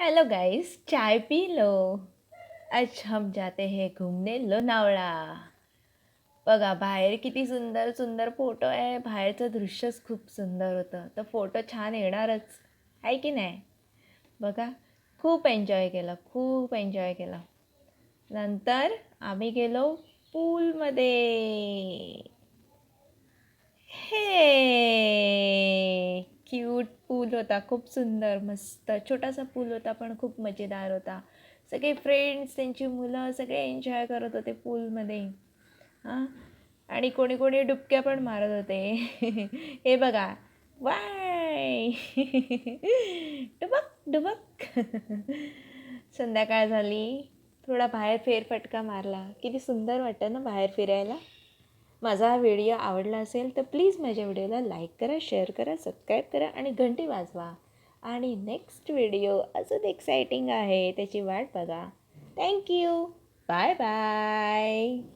Hello guys चाय पी लो. आज हम जाते हैं घूमने लोणावळा. बघा बाहेर किती सुंदर सुंदर फोटो आहे. बाहेरचं दृश्यच खूप सुंदर होतं. तर फोटो छान येणारच. आहे की नाही? बघा खूप एन्जॉय केलं खूप एन्जॉय केलं. नंतर आम्ही गेलो पूलमध्ये हे क्यूट पूल होता खूप सुंदर मस्त. छोटासा पूल होता पण खूप मजेदार होता. सगळे फ्रेंड्स त्यांची मुलं सगळे एन्जॉय करत होते पूलमध्ये हां? आणि कोणी कोणी डुबक्या पण मारत होते. हे बघा. वाय डुबक डुबक. संध्याकाळ झाली. थोडा बाहेर फेरफटका मारला. किती सुंदर वाटतं ना बाहेर फिरायला? माझा हा व्हिडिओ आवडला असेल तर प्लीज माझ्या व्हिडिओला लाईक करा शेअर करा सबस्क्राईब करा आणि घंटी वाजवा. आणि नेक्स्ट व्हिडिओ अजून एक्साइटिंग आहे त्याची वाट बघा. Thank you bye bye